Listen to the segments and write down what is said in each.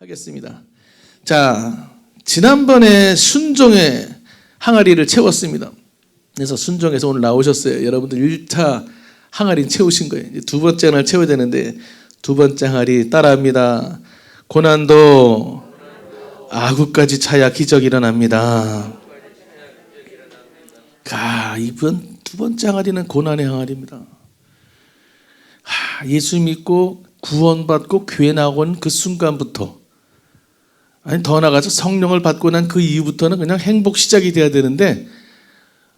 하겠습니다. 자, 지난번에 순종의 항아리를 채웠습니다. 그래서 순종에서 오늘 나오셨어요. 여러분들 1차 항아리 채우신 거예요. 두 번째 날 채워야 되는데 두 번째 항아리 따라합니다. 고난도 아구까지 차야 기적이 일어납니다. 가 이번 두 번째 항아리는 고난의 항아리입니다. 하, 예수 믿고 구원받고 교회 나온 그 순간부터 아니 더 나가서 성령을 받고 난 그 이후부터는 그냥 행복 시작이 돼야 되는데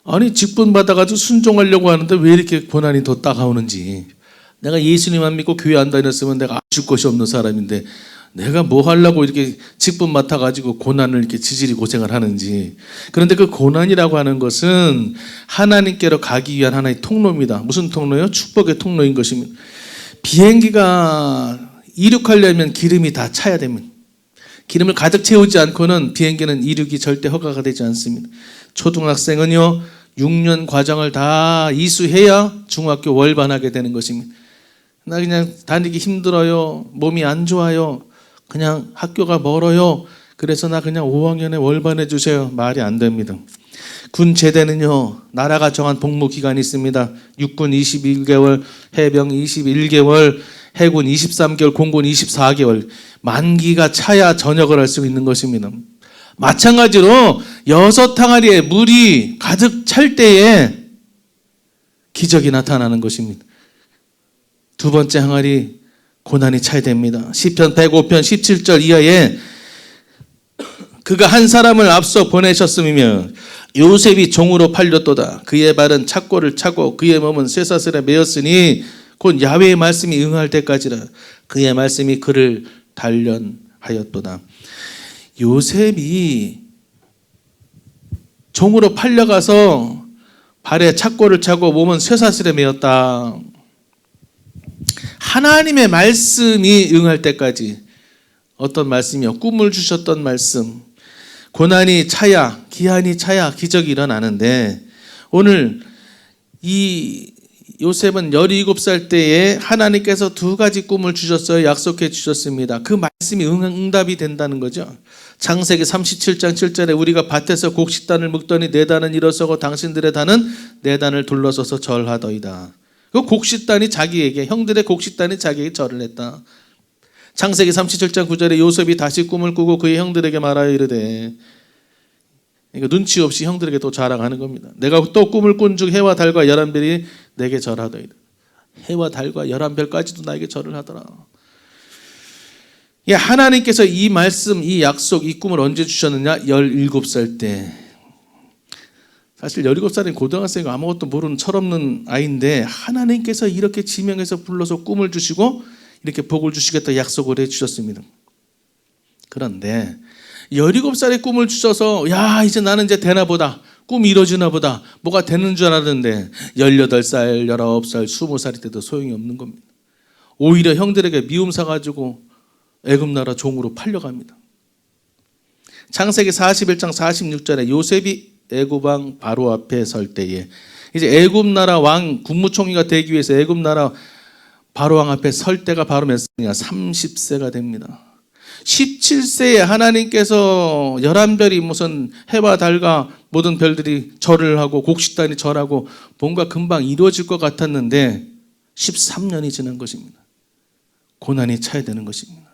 아니 직분 받아가지고 순종하려고 하는데 왜 이렇게 고난이 더 따가우는지. 내가 예수님만 믿고 교회 안 다녔으면 내가 아실 것이 없는 사람인데 내가 뭐 하려고 이렇게 직분 맡아가지고 고난을 이렇게 지질이 고생을 하는지. 그런데 그 고난이라고 하는 것은 하나님께로 가기 위한 하나의 통로입니다. 무슨 통로요? 축복의 통로인 것입니다. 비행기가 이륙하려면 기름이 다 차야 됩니다 기름을 가득 채우지 않고는 비행기는 이륙이 절대 허가가 되지 않습니다. 초등학생은요, 6년 과정을 다 이수해야 중학교 월반하게 되는 것입니다. 나 그냥 다니기 힘들어요. 몸이 안 좋아요. 그냥 학교가 멀어요. 그래서 나 그냥 5학년에 월반해 주세요. 말이 안 됩니다. 군 제대는요, 나라가 정한 복무 기간이 있습니다. 육군 21개월, 해병 21개월, 해군 23개월, 공군 24개월. 만기가 차야 전역을 할 수 있는 것입니다. 마찬가지로 여섯 항아리에 물이 가득 찰 때에 기적이 나타나는 것입니다. 두 번째 항아리 고난이 차야 됩니다. 시편 105편 17절 이하에 그가 한 사람을 앞서 보내셨음이며 요셉이 종으로 팔렸도다. 그의 발은 착고를 차고 그의 몸은 쇠사슬에 매었으니 곧 야훼의 말씀이 응할 때까지라. 그의 말씀이 그를 단련하였도다. 요셉이 종으로 팔려가서 발에 착고를 차고 몸은 쇠사슬에 매었다. 하나님의 말씀이 응할 때까지 어떤 말씀이요? 꿈을 주셨던 말씀. 고난이 차야, 기한이 차야 기적이 일어나는데 오늘 이 요셉은 17살 때에 하나님께서 두 가지 꿈을 주셨어요. 약속해 주셨습니다. 그 말씀이 응답이 된다는 거죠. 창세기 37장 7절에 우리가 밭에서 곡식단을 묵더니 내 단은 일어서고 당신들의 단은 내 단을 둘러서서 절하더이다. 그 곡식단이 자기에게 형들의 곡식단이 자기에게 절을 했다. 창세기 37장 9절에 요셉이 다시 꿈을 꾸고 그의 형들에게 말하여 이르되 그러니까 눈치 없이 형들에게 또 자랑하는 겁니다. 내가 또 꿈을 꾼 중 해와 달과 열한 별이 내게 절하더이다. 해와 달과 열한 별까지도 나에게 절을 하더라. 예, 하나님께서 이 말씀, 이 약속, 이 꿈을 언제 주셨느냐? 17살 때. 사실 17살인 고등학생이 아무것도 모르는 철없는 아이인데 하나님께서 이렇게 지명해서 불러서 꿈을 주시고 이렇게 복을 주시겠다 약속을 해 주셨습니다. 그런데 17살의 꿈을 주셔서 야 이제 나는 이제 되나 보다 꿈이 이루어지나 보다 뭐가 되는 줄 알았는데 18살, 19살, 20살이 돼도 소용이 없는 겁니다. 오히려 형들에게 미움 사가지고 애굽 나라 종으로 팔려갑니다. 창세기 41장 46절에 요셉이 애굽 왕 바로 앞에 설 때에 이제 애굽 나라 왕 국무총리가 되기 위해서 애굽 나라 바로 왕 앞에 설 때가 바로 몇 살이냐? 30세가 됩니다. 17세에 하나님께서 열한 별이 무슨 해와 달과 모든 별들이 절을 하고 곡식단이 절하고 뭔가 금방 이루어질 것 같았는데 13년이 지난 것입니다. 고난이 차야 되는 것입니다.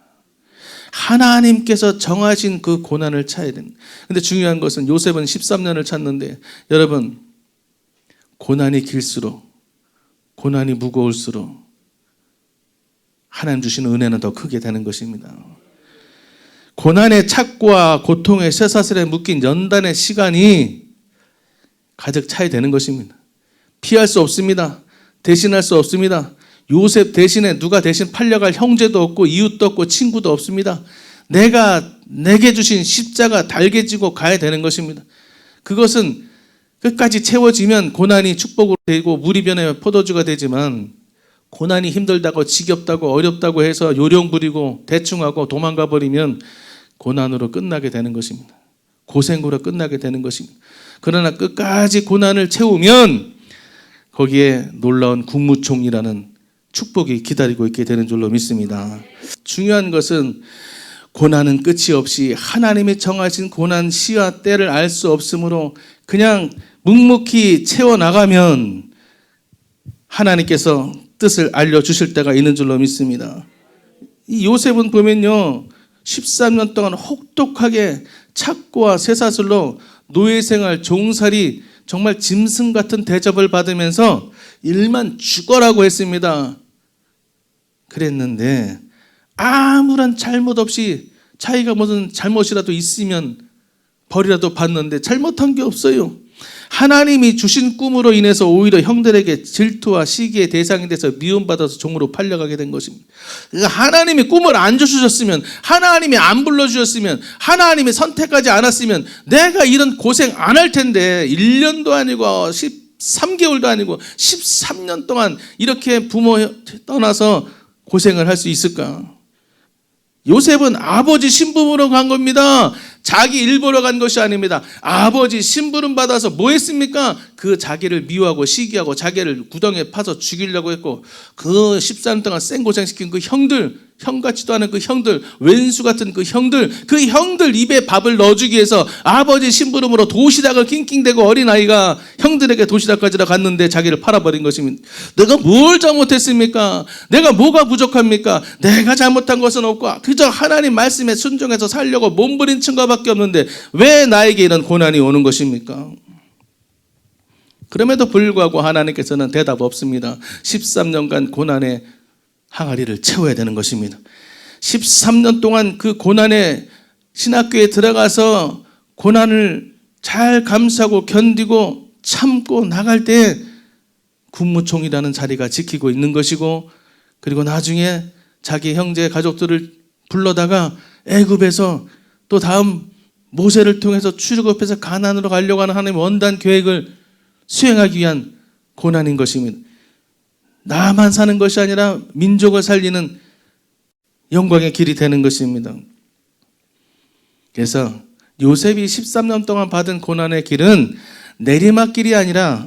하나님께서 정하신 그 고난을 차야 됩니다. 근데 중요한 것은 요셉은 13년을 찾는데 여러분 고난이 길수록 고난이 무거울수록 하나님 주시는 은혜는 더 크게 되는 것입니다. 고난의 착고와 고통의 쇠사슬에 묶인 연단의 시간이 가득 차야 되는 것입니다. 피할 수 없습니다. 대신할 수 없습니다. 요셉 대신에 누가 대신 팔려갈 형제도 없고 이웃도 없고 친구도 없습니다. 내가 내게 주신 십자가 달개지고 가야 되는 것입니다. 그것은 끝까지 채워지면 고난이 축복으로 되고 물이 변해 포도주가 되지만 고난이 힘들다고 지겹다고 어렵다고 해서 요령 부리고 대충하고 도망가 버리면 고난으로 끝나게 되는 것입니다. 고생으로 끝나게 되는 것입니다. 그러나 끝까지 고난을 채우면 거기에 놀라운 국무총이라는 축복이 기다리고 있게 되는 줄로 믿습니다. 중요한 것은 고난은 끝이 없이 하나님이 정하신 고난 시와 때를 알 수 없으므로 그냥 묵묵히 채워 나가면 하나님께서 뜻을 알려 주실 때가 있는 줄로 믿습니다. 이 요셉은 보면요. 13년 동안 혹독하게 착고와 쇠사슬로 노예 생활, 종살이 정말 짐승 같은 대접을 받으면서 일만 죽어라고 했습니다. 그랬는데 아무런 잘못 없이 자기가 무슨 잘못이라도 있으면 벌이라도 받는데 잘못한 게 없어요. 하나님이 주신 꿈으로 인해서 오히려 형들에게 질투와 시기의 대상이 돼서 미움받아서 종으로 팔려가게 된 것입니다. 그러니까 하나님이 꿈을 안 주셨으면, 하나님이 안 불러주셨으면, 하나님이 선택하지 않았으면 내가 이런 고생 안 할 텐데 1년도 아니고 13개월도 아니고 13년 동안 이렇게 부모 떠나서 고생을 할 수 있을까? 요셉은 아버지 신부름으로 간 겁니다. 자기 일 보러 간 것이 아닙니다. 아버지 신부름 받아서 뭐 했습니까? 그 자기를 미워하고 시기하고 자기를 구덩이에 파서 죽이려고 했고 그 13년 동안 생 고생시킨 그 형들 형 같지도 않은 그 형들 왼수 같은 그 형들 그 형들 입에 밥을 넣어주기 위해서 아버지 신부름으로 도시락을 낑낑대고 어린아이가 형들에게 도시락 가지러 갔는데 자기를 팔아버린 것입니다. 내가 뭘 잘못했습니까? 내가 뭐가 부족합니까? 내가 잘못한 것은 없고 그저 하나님 말씀에 순종해서 살려고 몸부림친 것밖에 없는데 왜 나에게 이런 고난이 오는 것입니까? 그럼에도 불구하고 하나님께서는 대답 없습니다. 13년간 고난의 항아리를 채워야 되는 것입니다. 13년 동안 그 고난의 신학교에 들어가서 고난을 잘 감수하고 견디고 참고 나갈 때 군무총이라는 자리가 지키고 있는 것이고 그리고 나중에 자기 형제 가족들을 불러다가 애굽에서 또 다음 모세를 통해서 출애굽해서 가나안으로 가려고 하는 하나님의 원단 계획을 수행하기 위한 고난인 것입니다. 나만 사는 것이 아니라 민족을 살리는 영광의 길이 되는 것입니다. 그래서 요셉이 13년 동안 받은 고난의 길은 내리막길이 아니라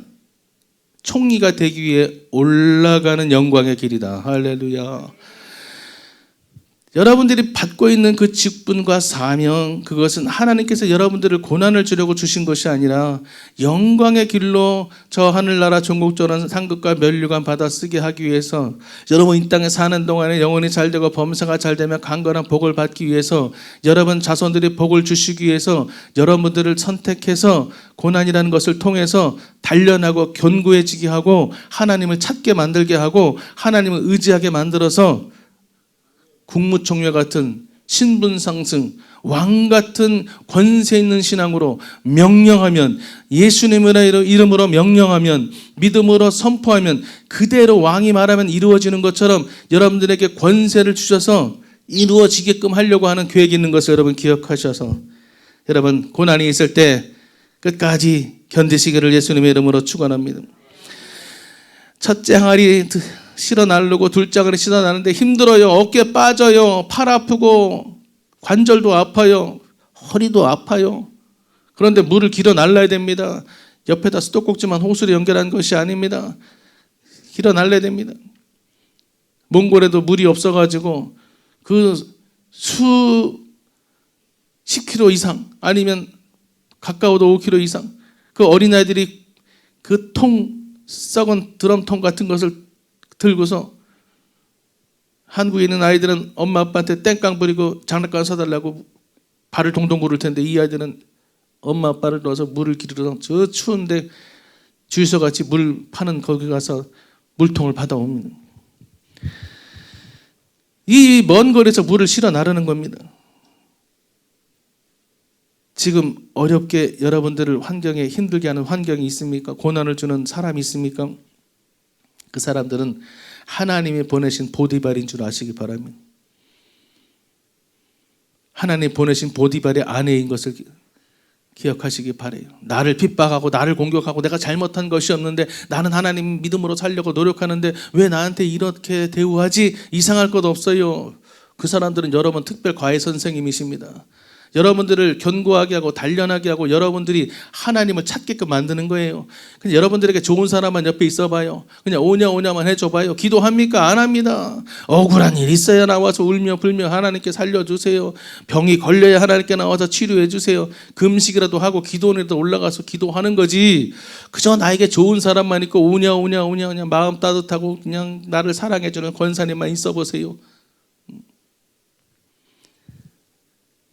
총리가 되기 위해 올라가는 영광의 길이다. 할렐루야. 여러분들이 받고 있는 그 직분과 사명, 그것은 하나님께서 여러분들을 고난을 주려고 주신 것이 아니라 영광의 길로 저 하늘나라 전국전원 상급과 면류관 받아 쓰게 하기 위해서 여러분 이 땅에 사는 동안에 영혼이 잘 되고 범사가 잘 되면 강건한 복을 받기 위해서 여러분 자손들이 복을 주시기 위해서 여러분들을 선택해서 고난이라는 것을 통해서 단련하고 견고해지게 하고 하나님을 찾게 만들게 하고 하나님을 의지하게 만들어서 국무총리 같은 신분 상승, 왕 같은 권세 있는 신앙으로 명령하면 예수님의 이름으로 명령하면 믿음으로 선포하면 그대로 왕이 말하면 이루어지는 것처럼 여러분들에게 권세를 주셔서 이루어지게끔 하려고 하는 계획이 있는 것을 여러분 기억하셔서 여러분 고난이 있을 때 끝까지 견디시기를 예수님의 이름으로 축원합니다. 첫째 항아리 실어 나르고 둘째 항아리 실어 나르는데 힘들어요. 어깨 빠져요. 팔 아프고 관절도 아파요. 허리도 아파요. 그런데 물을 길어 날라야 됩니다. 옆에다 수도꼭지만 호수로 연결한 것이 아닙니다. 길어 날라야 됩니다. 몽골에도 물이 없어가지고 그 수 10km 이상 아니면 가까워도 5km 이상 그 어린아이들이 그 통 썩은 드럼통 같은 것을 들고서 한국에 있는 아이들은 엄마 아빠한테 땡깡 부리고 장난감 사달라고 발을 동동 구를 텐데 이 아이들은 엄마 아빠를 넣어서 물을 기르러 저 추운데 주유소 같이 물 파는 거기 가서 물통을 받아옵니다. 이 먼 거리에서 물을 실어 나르는 겁니다. 지금 어렵게 여러분들을 환경에 힘들게 하는 환경이 있습니까? 고난을 주는 사람이 있습니까? 그 사람들은 하나님이 보내신 보디발인 줄 아시기 바랍니다. 하나님 보내신 보디발의 아내인 것을 기억하시기 바래요. 나를 핍박하고 나를 공격하고 내가 잘못한 것이 없는데 나는 하나님 믿음으로 살려고 노력하는데 왜 나한테 이렇게 대우하지? 이상할 것 없어요. 그 사람들은 여러분 특별 과외 선생님이십니다. 여러분들을 견고하게 하고 단련하게 하고 여러분들이 하나님을 찾게끔 만드는 거예요. 그냥 여러분들에게 좋은 사람만 옆에 있어봐요. 그냥 오냐 오냐만 해줘봐요. 기도합니까? 안 합니다. 억울한 일 있어야 나와서 울며 불며 하나님께 살려주세요. 병이 걸려야 하나님께 나와서 치료해 주세요. 금식이라도 하고 기도원에도 올라가서 기도하는 거지. 그저 나에게 좋은 사람만 있고 오냐 오냐 오냐 그냥 마음 따뜻하고 그냥 나를 사랑해주는 권사님만 있어보세요.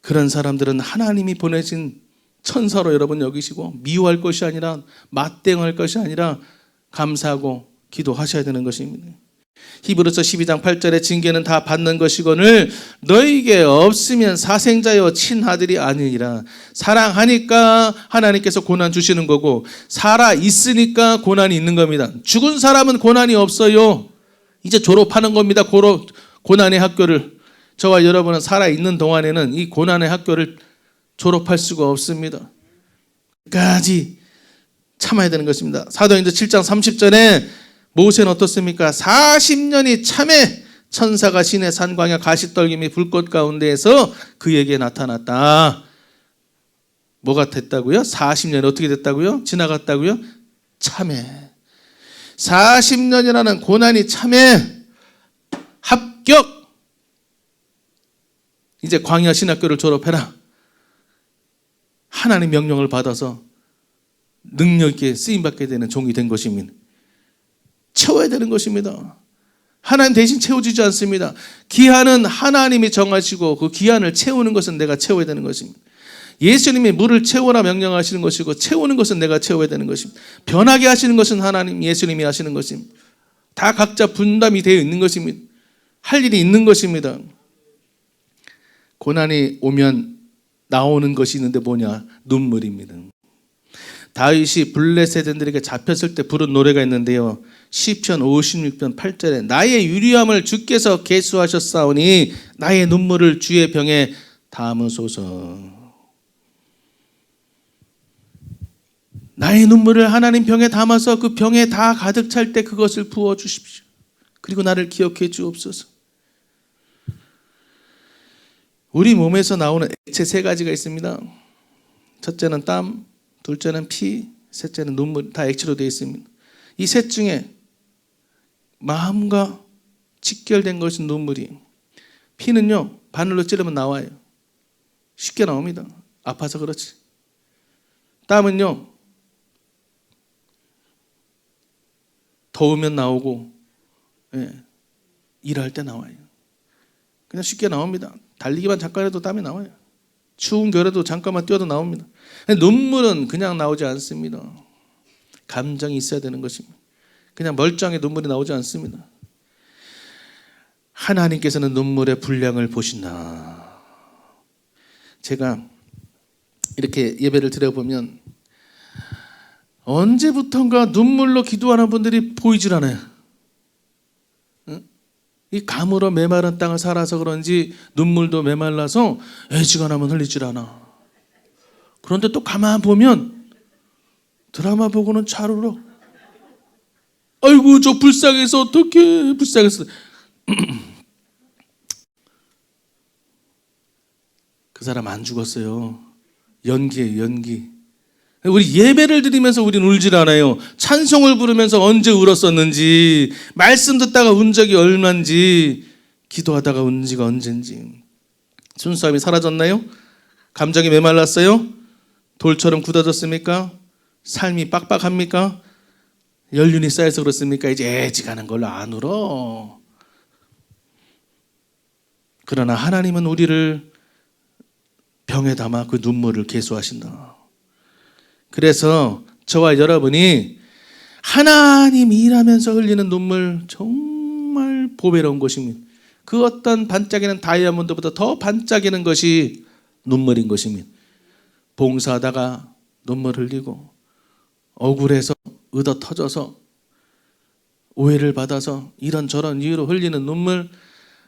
그런 사람들은 하나님이 보내신 천사로 여러분 여기시고 미워할 것이 아니라 맞대응할 것이 아니라 감사하고 기도하셔야 되는 것입니다. 히브리서 12장 8절에 징계는 다 받는 것이거늘 너에게 없으면 사생자여 친아들이 아니니라 사랑하니까 하나님께서 고난 주시는 거고 살아 있으니까 고난이 있는 겁니다. 죽은 사람은 고난이 없어요. 이제 졸업하는 겁니다. 고로, 고난의 학교를 저와 여러분은 살아 있는 동안에는 이 고난의 학교를 졸업할 수가 없습니다. 끝까지 참아야 되는 것입니다. 사도행전 7장 30절에 모세는 어떻습니까? 40년이 참에 천사가 신의 산광야 가시떨기 및 불꽃 가운데에서 그에게 나타났다. 뭐가 됐다고요? 40년이 어떻게 됐다고요? 지나갔다고요? 참에. 40년이라는 고난이 참에 합격. 이제 광야 신학교를 졸업해라. 하나님 명령을 받아서 능력 있게 쓰임 받게 되는 종이 된 것입니다. 채워야 되는 것입니다. 하나님 대신 채워지지 않습니다. 기한은 하나님이 정하시고 그 기한을 채우는 것은 내가 채워야 되는 것입니다. 예수님이 물을 채워라 명령하시는 것이고 채우는 것은 내가 채워야 되는 것입니다. 변하게 하시는 것은 하나님 예수님이 하시는 것입니다. 다 각자 분담이 되어 있는 것입니다. 할 일이 있는 것입니다. 고난이 오면 나오는 것이 있는데 뭐냐? 눈물입니다. 다윗이 블레세덴들에게 잡혔을 때 부른 노래가 있는데요. 시편 56편 8절에 나의 유리함을 주께서 계수하셨사오니 나의 눈물을 주의 병에 담으소서. 나의 눈물을 하나님 병에 담아서 그 병에 다 가득 찰 때 그것을 부어 주십시오. 그리고 나를 기억해 주옵소서. 우리 몸에서 나오는 액체 세 가지가 있습니다. 첫째는 땀, 둘째는 피, 셋째는 눈물, 다 액체로 되어 있습니다. 이 셋 중에 마음과 직결된 것은 눈물이. 피는요, 바늘로 찌르면 나와요. 쉽게 나옵니다. 아파서 그렇지. 땀은요, 더우면 나오고, 예, 일할 때 나와요. 그냥 쉽게 나옵니다. 달리기만 잠깐 해도 땀이 나와요. 추운 겨울에도 잠깐만 뛰어도 나옵니다. 눈물은 그냥 나오지 않습니다. 감정이 있어야 되는 것입니다. 그냥 멀쩡하게 눈물이 나오지 않습니다. 하나님께서는 눈물의 분량을 보신다. 제가 이렇게 예배를 드려보면 언제부턴가 눈물로 기도하는 분들이 보이질 않아요. 이 감으로 메마른 땅을 살아서 그런지 눈물도 메말라서 애지간하면 흘리질 않아. 그런데 또 가만 보면 드라마 보고는 잘 울어. 아이고 저 불쌍해서 어떻게 불쌍해서 그 사람 안 죽었어요. 연기예요 연기. 우리 예배를 드리면서 우리는 울질 않아요. 찬송을 부르면서 언제 울었었는지, 말씀 듣다가 운 적이 얼만지, 기도하다가 운 지가 언젠지. 순수함이 사라졌나요? 감정이 메말랐어요? 돌처럼 굳어졌습니까? 삶이 빡빡합니까? 연륜이 쌓여서 그렇습니까? 이제 애지가는 걸로 안 울어. 그러나 하나님은 우리를 병에 담아 그 눈물을 계수하신다. 그래서 저와 여러분이 하나님 일하면서 흘리는 눈물 정말 보배로운 것입니다. 그 어떤 반짝이는 다이아몬드보다 더 반짝이는 것이 눈물인 것입니다. 봉사하다가 눈물 흘리고 억울해서 의도 터져서 오해를 받아서 이런저런 이유로 흘리는 눈물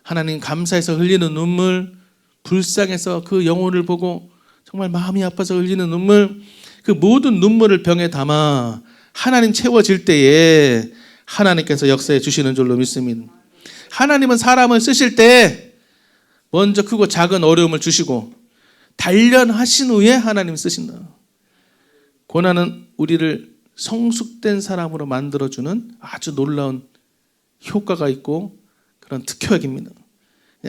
하나님 감사해서 흘리는 눈물 불쌍해서 그 영혼을 보고 정말 마음이 아파서 흘리는 눈물 그 모든 눈물을 병에 담아 하나님 채워질 때에 하나님께서 역사해 주시는 줄로 믿습니다. 하나님은 사람을 쓰실 때 먼저 크고 작은 어려움을 주시고 단련하신 후에 하나님 쓰신다. 고난은 우리를 성숙된 사람으로 만들어주는 아주 놀라운 효과가 있고 그런 특효약입니다.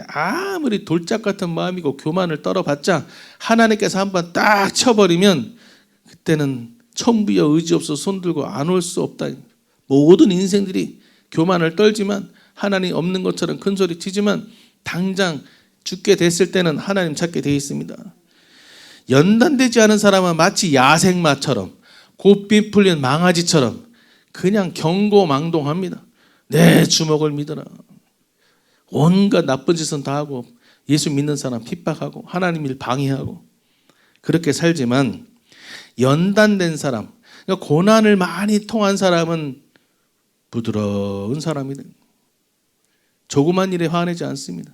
아무리 돌짝 같은 마음이고 교만을 떨어봤자 하나님께서 한번 딱 쳐버리면 그때는 천부여 의지 없어 손 들고 안 올 수 없다. 모든 인생들이 교만을 떨지만 하나님 없는 것처럼 큰 소리 치지만 당장 죽게 됐을 때는 하나님 찾게 되어 있습니다. 연단되지 않은 사람은 마치 야생마처럼 곱비 풀린 망아지처럼 그냥 경고망동합니다. 내 주먹을 믿어라. 온갖 나쁜 짓은 다 하고 예수 믿는 사람 핍박하고 하나님 일 방해하고 그렇게 살지만 연단된 사람, 그러니까 고난을 많이 통한 사람은 부드러운 사람이 됩니다. 조그만 일에 화내지 않습니다.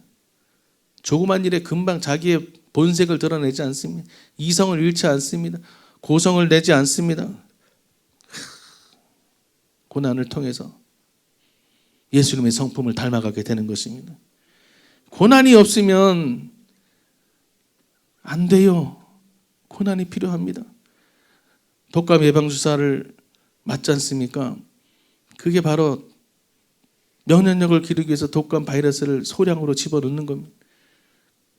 조그만 일에 금방 자기의 본색을 드러내지 않습니다. 이성을 잃지 않습니다. 고성을 내지 않습니다. 고난을 통해서 예수님의 성품을 닮아가게 되는 것입니다. 고난이 없으면 안 돼요. 고난이 필요합니다. 독감 예방 주사를 맞지 않습니까? 그게 바로 면역력을 기르기 위해서 독감 바이러스를 소량으로 집어넣는 겁니다.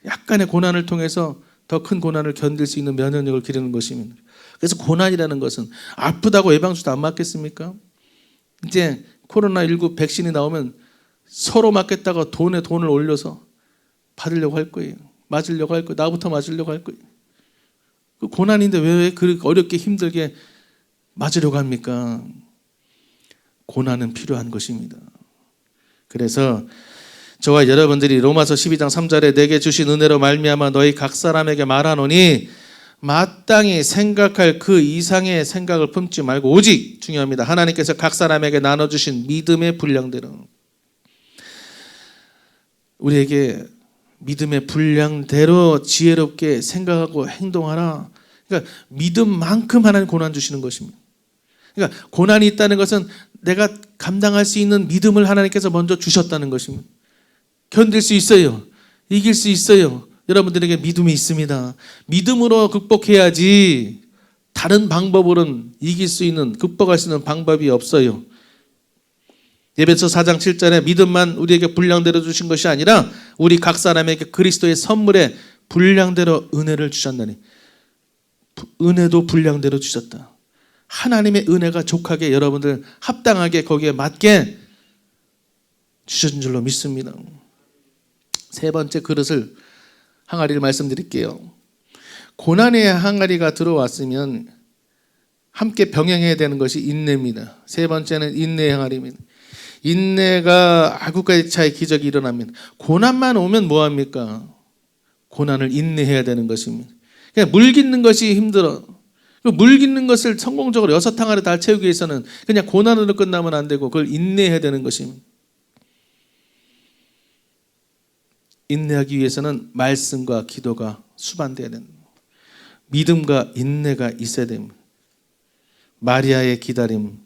약간의 고난을 통해서 더 큰 고난을 견딜 수 있는 면역력을 기르는 것입니다. 그래서 고난이라는 것은 아프다고 예방주도 안 맞겠습니까? 이제 코로나19 백신이 나오면 서로 맞겠다가 돈에 돈을 올려서 받으려고 할 거예요. 맞으려고 할 거예요. 나부터 맞으려고 할 거예요. 그 고난인데 왜 그렇게 어렵게 힘들게 맞으려고 합니까? 고난은 필요한 것입니다. 그래서 저와 여러분들이 로마서 12장 3절에 내게 주신 은혜로 말미암아 너희 각 사람에게 말하노니 마땅히 생각할 그 이상의 생각을 품지 말고 오직 중요합니다. 하나님께서 각 사람에게 나눠 주신 믿음의 분량대로 우리에게 믿음의 분량대로 지혜롭게 생각하고 행동하라. 그러니까 믿음만큼 하나님 고난 주시는 것입니다. 그러니까 고난이 있다는 것은 내가 감당할 수 있는 믿음을 하나님께서 먼저 주셨다는 것입니다. 견딜 수 있어요. 이길 수 있어요. 여러분들에게 믿음이 있습니다. 믿음으로 극복해야지 다른 방법으로는 이길 수 있는 극복할 수 있는 방법이 없어요. 예배서 4장 7절에 믿음만 우리에게 분량대로 주신 것이 아니라 우리 각 사람에게 그리스도의 선물에 분량대로 은혜를 주셨나니 은혜도 분량대로 주셨다. 하나님의 은혜가 족하게 여러분들 합당하게 거기에 맞게 주신 줄로 믿습니다. 세 번째 그릇을 항아리를 말씀드릴게요. 고난의 항아리가 들어왔으면 함께 병행해야 되는 것이 인내입니다. 세 번째는 인내의 항아리입니다. 인내가 아구까지 차의 기적이 일어납니다. 고난만 오면 뭐 합니까? 고난을 인내해야 되는 것입니다. 그냥 물 깃는 것이 힘들어. 그물 깃는 것을 성공적으로 여섯 항아리 다 채우기 위해서는 그냥 고난으로 끝나면 안 되고 그걸 인내해야 되는 것입니다. 인내하기 위해서는 말씀과 기도가 수반돼야 됩니다. 믿음과 인내가 있어야 됩니다. 마리아의 기다림.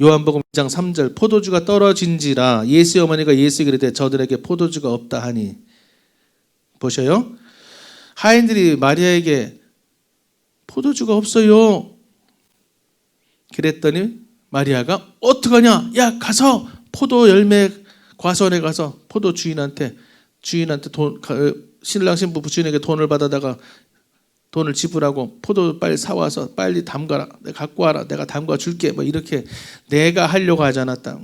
요한복음 2장 3절 포도주가 떨어진지라 예수 어머니가 예수에게 이르되 저들에게 포도주가 없다 하니 보셔요. 하인들이 마리아에게 포도주가 없어요. 그랬더니 마리아가 어떡하냐? 야 가서 포도 열매 과수원에 가서 포도 주인한테 주인한테 돈 신랑 신부 부친에게 돈을 받아다가 돈을 지불하고 포도 빨리 사와서 빨리 담가라 내가 갖고 와라 내가 담가 줄게 뭐 이렇게 내가 하려고 하지 않았다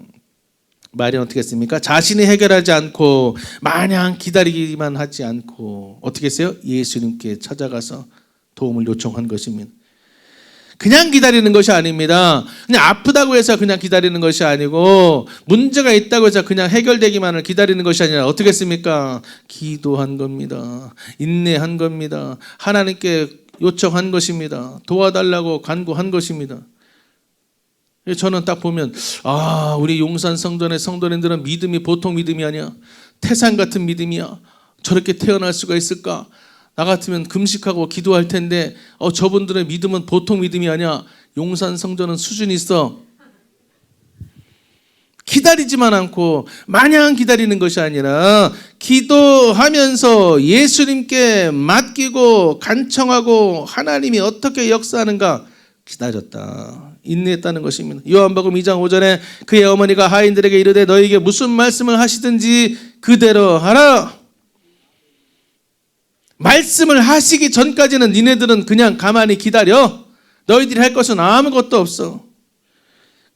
말이 어떻게 했습니까 자신이 해결하지 않고 마냥 기다리기만 하지 않고 어떻게 했어요 예수님께 찾아가서 도움을 요청한 것입니다 그냥 기다리는 것이 아닙니다. 그냥 아프다고 해서 그냥 기다리는 것이 아니고 문제가 있다고 해서 그냥 해결되기만을 기다리는 것이 아니라 어떻게 했습니까? 기도한 겁니다. 인내한 겁니다. 하나님께 요청한 것입니다. 도와달라고 간구한 것입니다. 저는 딱 보면 아 우리 용산 성전의 성도님들은 믿음이 보통 믿음이 아니야. 태산 같은 믿음이야. 저렇게 태어날 수가 있을까? 나 같으면 금식하고 기도할 텐데 어 저분들의 믿음은 보통 믿음이 아니야. 용산 성전은 수준이 있어. 기다리지만 않고 마냥 기다리는 것이 아니라 기도하면서 예수님께 맡기고 간청하고 하나님이 어떻게 역사하는가 기다렸다. 인내했다는 것입니다. 요한복음 2장 5절에 그의 어머니가 하인들에게 이르되 너에게 무슨 말씀을 하시든지 그대로 하라. 말씀을 하시기 전까지는 니네들은 그냥 가만히 기다려. 너희들이 할 것은 아무것도 없어.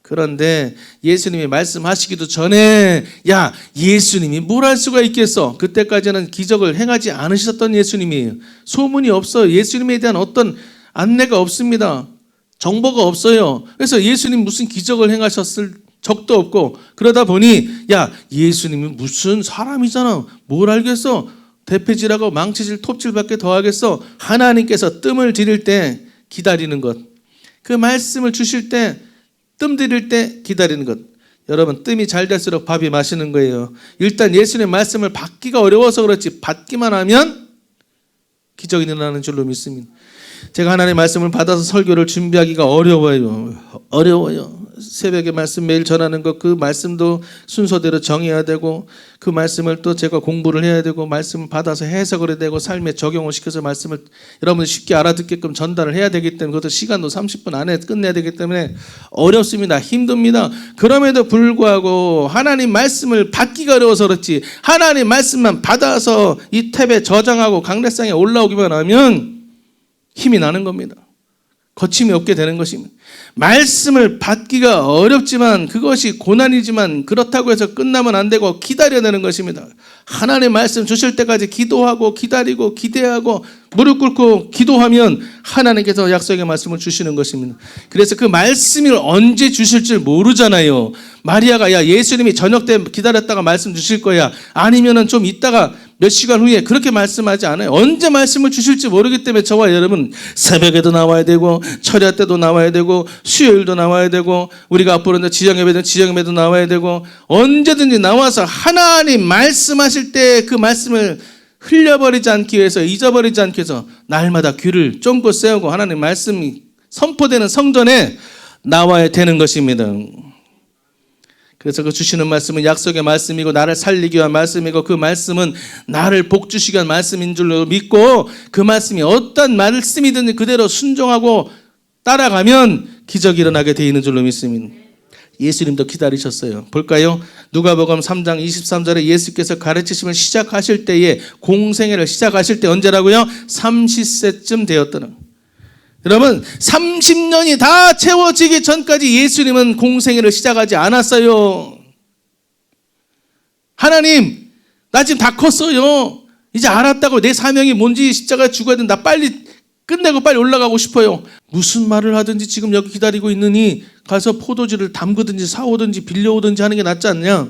그런데 예수님이 말씀하시기도 전에 야 예수님이 뭘 할 수가 있겠어 그때까지는 기적을 행하지 않으셨던 예수님이에요 소문이 없어요 예수님에 대한 어떤 안내가 없습니다 정보가 없어요 그래서 예수님 무슨 기적을 행하셨을 적도 없고 그러다 보니 야 예수님이 무슨 사람이잖아 뭘 알겠어 대패질하고 망치질 톱질밖에 더 하겠어 하나님께서 뜸을 들일 때 기다리는 것그 말씀을 주실 때 뜸 들일 때 기다리는 것. 여러분 뜸이 잘 될수록 밥이 맛있는 거예요. 일단 예수님의 말씀을 받기가 어려워서 그렇지 받기만 하면 기적이 일어나는 줄로 믿습니다. 제가 하나님의 말씀을 받아서 설교를 준비하기가 어려워요. 어려워요. 새벽에 말씀 매일 전하는 것 그 말씀도 순서대로 정해야 되고 그 말씀을 또 제가 공부를 해야 되고 말씀을 받아서 해석을 해야 되고 삶에 적용을 시켜서 말씀을 여러분들 쉽게 알아듣게끔 전달을 해야 되기 때문에 그것도 시간도 30분 안에 끝내야 되기 때문에 어렵습니다. 힘듭니다. 그럼에도 불구하고 하나님 말씀을 받기가 어려워서 그렇지 하나님 말씀만 받아서 이 탭에 저장하고 강대상에 올라오기만 하면 힘이 나는 겁니다. 거침이 없게 되는 것입니다. 말씀을 받기가 어렵지만 그것이 고난이지만 그렇다고 해서 끝나면 안 되고 기다려야 되는 것입니다. 하나님의 말씀 주실 때까지 기도하고 기다리고 기대하고 무릎 꿇고 기도하면 하나님께서 약속의 말씀을 주시는 것입니다. 그래서 그 말씀을 언제 주실 줄 모르잖아요. 마리아가 야 예수님이 저녁 때 기다렸다가 말씀 주실 거야. 아니면은 좀 있다가 몇 시간 후에 그렇게 말씀하지 않아요. 언제 말씀을 주실지 모르기 때문에 저와 여러분 새벽에도 나와야 되고 철야 때도 나와야 되고 수요일도 나와야 되고 우리가 앞으로 이제 지정 예배든 지정 예배도 나와야 되고 언제든지 나와서 하나님 말씀하실 때 그 말씀을 흘려버리지 않기 위해서 잊어버리지 않기 위해서 날마다 귀를 쫑긋 세우고 하나님 말씀이 선포되는 성전에 나와야 되는 것입니다. 그래서 그 주시는 말씀은 약속의 말씀이고 나를 살리기 위한 말씀이고 그 말씀은 나를 복주시기 위한 말씀인 줄로 믿고 그 말씀이 어떤 말씀이든 그대로 순종하고 따라가면 기적이 일어나게 되어 있는 줄로 믿습니다. 예수님도 기다리셨어요. 볼까요? 누가복음 3장 23절에 예수께서 가르치심을 시작하실 때에 공생애를 시작하실 때 언제라고요? 30세쯤 되었더라. 여러분 30년이 다 채워지기 전까지 예수님은 공생애를 시작하지 않았어요. 하나님 나 지금 다 컸어요. 이제 알았다고 내 사명이 뭔지 십자가에 죽어야 된다. 빨리 끝내고 빨리 올라가고 싶어요. 무슨 말을 하든지 지금 여기 기다리고 있느니 가서 포도주를 담그든지 사오든지 빌려오든지 하는 게 낫지 않냐?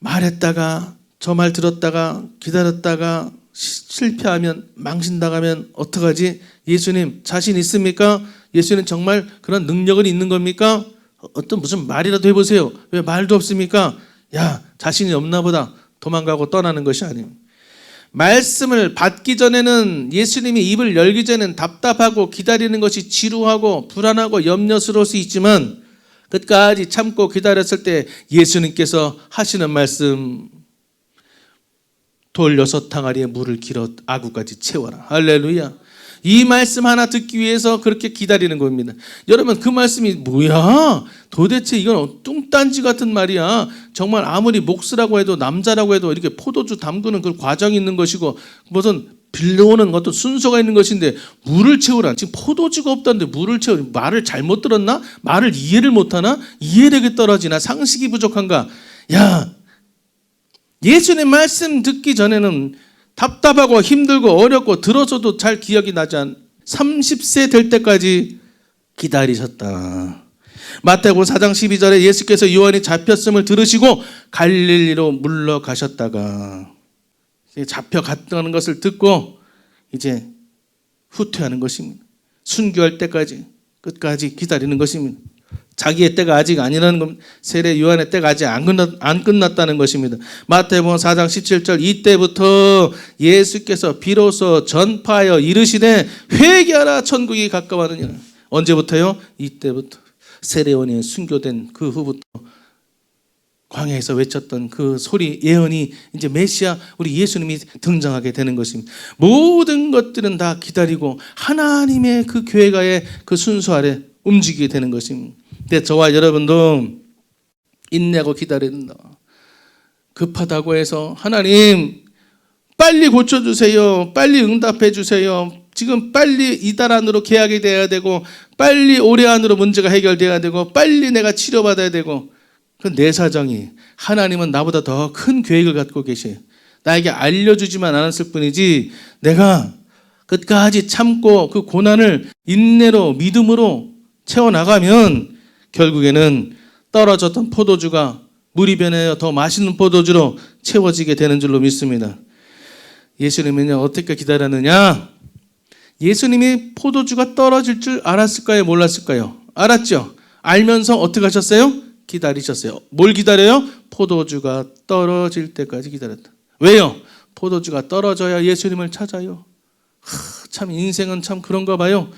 말했다가 저 말 들었다가 기다렸다가 시- 실패하면 망신당하면 어떡하지? 예수님 자신 있습니까? 예수님 정말 그런 능력은 있는 겁니까? 어떤 무슨 말이라도 해보세요. 왜 말도 없습니까? 야 자신이 없나 보다 도망가고 떠나는 것이 아니에요. 말씀을 받기 전에는 예수님이 입을 열기 전에는 답답하고 기다리는 것이 지루하고 불안하고 염려스러울 수 있지만 끝까지 참고 기다렸을 때 예수님께서 하시는 말씀 돌 여섯 항아리에 물을 길어 아구까지 채워라. 할렐루야. 이 말씀 하나 듣기 위해서 그렇게 기다리는 겁니다. 여러분 그 말씀이 뭐야? 도대체 이건 뚱딴지 같은 말이야. 정말 아무리 목수라고 해도 남자라고 해도 이렇게 포도주 담그는 그 과정이 있는 것이고 무슨 빌려오는 어떤 순서가 있는 것인데 물을 채우라. 지금 포도주가 없다는데 물을 채우 말을 잘못 들었나? 말을 이해를 못하나? 이해력이 떨어지나? 상식이 부족한가? 야 예수님 말씀 듣기 전에는 답답하고 힘들고 어렵고 들어서도 잘 기억이 나지 않 30세 될 때까지 기다리셨다. 마태복음 4장 12절에 예수께서 요한이 잡혔음을 들으시고 갈릴리로 물러가셨다가 잡혀갔다는 것을 듣고 이제 후퇴하는 것입니다. 순교할 때까지 끝까지 기다리는 것입니다. 자기의 때가 아직 아니라는 겁니다. 세례 요한의 때가 아직 안, 끝났, 안 끝났다는 것입니다. 마태복음 4장 17절 이때부터 예수께서 비로소 전파하여 이르시되 회개하라 천국이 가까워하느니라. 언제부터요? 이때부터 세례 요한이 순교된 그 후부터 광야에서 외쳤던 그 소리 예언이 이제 메시아 우리 예수님이 등장하게 되는 것입니다. 모든 것들은 다 기다리고 하나님의 그 교회가의 그 순수 아래 움직이게 되는 것입니다. 근데 저와 여러분도 인내하고 기다려야 된다. 급하다고 해서 하나님 빨리 고쳐주세요. 빨리 응답해 주세요. 지금 빨리 이달 안으로 계약이 돼야 되고 빨리 올해 안으로 문제가 해결돼야 되고 빨리 내가 치료받아야 되고 그 내 사정이 하나님은 나보다 더 큰 계획을 갖고 계세요. 나에게 알려주지만 않았을 뿐이지 내가 끝까지 참고 그 고난을 인내로 믿음으로 채워나가면 결국에는 떨어졌던 포도주가 물이 변하여 더 맛있는 포도주로 채워지게 되는 줄로 믿습니다. 예수님은요 어떻게 기다렸느냐? 예수님이 포도주가 떨어질 줄 알았을까요? 몰랐을까요? 알았죠. 알면서 어떻게 하셨어요? 기다리셨어요. 뭘 기다려요? 포도주가 떨어질 때까지 기다렸다. 왜요? 포도주가 떨어져야 예수님을 찾아요. 하, 참 인생은 참 그런가 봐요.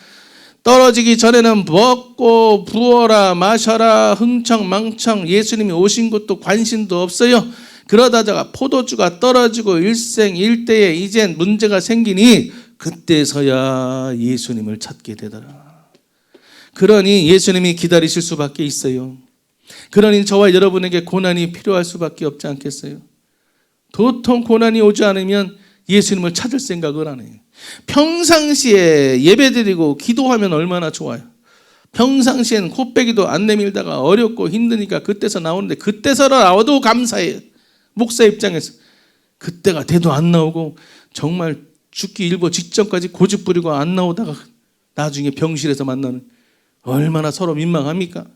떨어지기 전에는 먹고 부어라 마셔라 흥청망청 예수님이 오신 것도 관심도 없어요. 그러다가 포도주가 떨어지고 일생일대에 이젠 문제가 생기니 그때서야 예수님을 찾게 되더라. 그러니 예수님이 기다리실 수밖에 있어요. 그러니 저와 여러분에게 고난이 필요할 수밖에 없지 않겠어요? 도통 고난이 오지 않으면 예수님을 찾을 생각을 안 해요. 평상시에 예배드리고 기도하면 얼마나 좋아요. 평상시엔 코빼기도 안 내밀다가 어렵고 힘드니까 그때서 나오는데 그때서 나와도 감사해요. 목사 입장에서 그때가 돼도 안 나오고 정말 죽기 일보 직전까지 고집 부리고 안 나오다가 나중에 병실에서 만나는 얼마나 서로 민망합니까?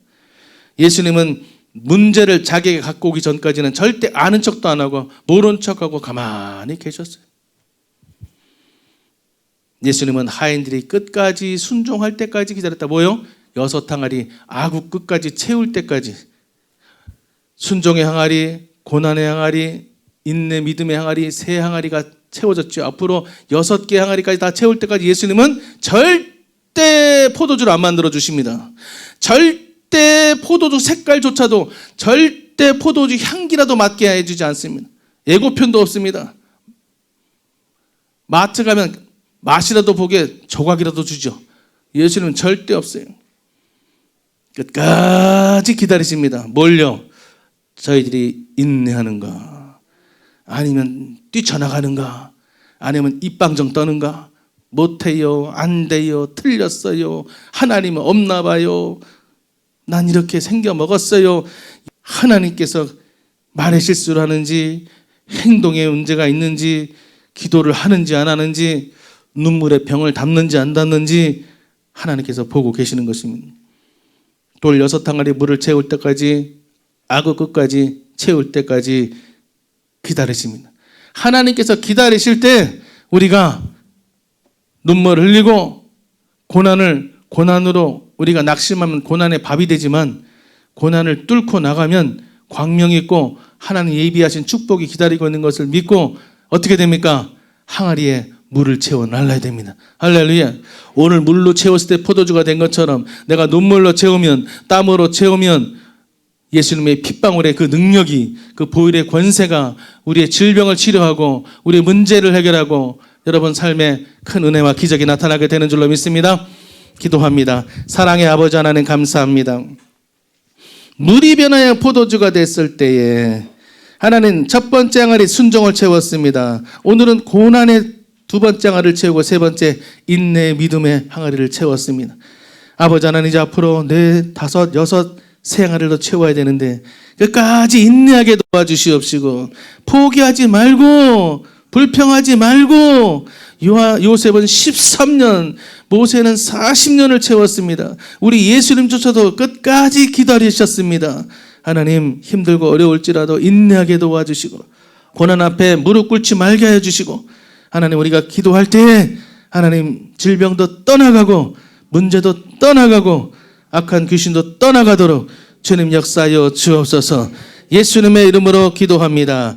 예수님은 문제를 자기에게 갖고 오기 전까지는 절대 아는 척도 안 하고 모른 척하고 가만히 계셨어요. 예수님은 하인들이 끝까지 순종할 때까지 기다렸다. 뭐요? 여섯 항아리 아구 끝까지 채울 때까지 순종의 항아리, 고난의 항아리, 인내 믿음의 항아리 세 항아리가 채워졌죠. 앞으로 여섯 개 항아리까지 다 채울 때까지 예수님은 절대 포도주를 안 만들어 주십니다. 절대 포도주 색깔조차도 절대 포도주 향기라도 맡게 해주지 않습니다. 예고편도 없습니다. 마트 가면 맛이라도 보게 조각이라도 주죠. 예수님은 절대 없어요. 끝까지 기다리십니다. 뭘요? 저희들이 인내하는가? 아니면 뛰쳐나가는가? 아니면 입방정 떠는가? 못해요, 안 돼요, 틀렸어요, 하나님은 없나 봐요, 난 이렇게 생겨 먹었어요. 하나님께서 말의 실수를 하는지, 행동에 문제가 있는지, 기도를 하는지 안 하는지, 눈물에 병을 담는지 안 담는지 하나님께서 보고 계시는 것입니다. 돌 여섯 항아리 물을 채울 때까지 악어 끝까지 채울 때까지 기다리십니다. 하나님께서 기다리실 때 우리가 눈물을 흘리고 고난을 고난으로 우리가 낙심하면 고난의 밥이 되지만 고난을 뚫고 나가면 광명이 있고 하나님 예비하신 축복이 기다리고 있는 것을 믿고 어떻게 됩니까? 항아리에 물을 채워 날라야 됩니다. 할렐루야. 오늘 물로 채웠을 때 포도주가 된 것처럼 내가 눈물로 채우면 땀으로 채우면 예수님의 핏방울의 그 능력이 그 보일의 권세가 우리의 질병을 치료하고 우리의 문제를 해결하고 여러분 삶에 큰 은혜와 기적이 나타나게 되는 줄로 믿습니다. 기도합니다. 사랑의 아버지 하나님 감사합니다. 물이 변하여 포도주가 됐을 때에 하나님 첫 번째 항아리 순종을 채웠습니다. 오늘은 고난의 두 번째 항아리를 채우고 세 번째 인내 믿음의 항아리를 채웠습니다. 아버지 하나님 이제 앞으로 네 다섯 여섯 세 항아리를 더 채워야 되는데 끝까지 인내하게 도와주시옵시고 포기하지 말고 불평하지 말고 요셉은 13년 모세는 40년을 채웠습니다. 우리 예수님조차도 끝까지 기다리셨습니다. 하나님 힘들고 어려울지라도 인내하게 도와주시고 고난 앞에 무릎 꿇지 말게 해주시고 하나님 우리가 기도할 때 하나님 질병도 떠나가고 문제도 떠나가고 악한 귀신도 떠나가도록 주님 역사하여 주옵소서 예수님의 이름으로 기도합니다.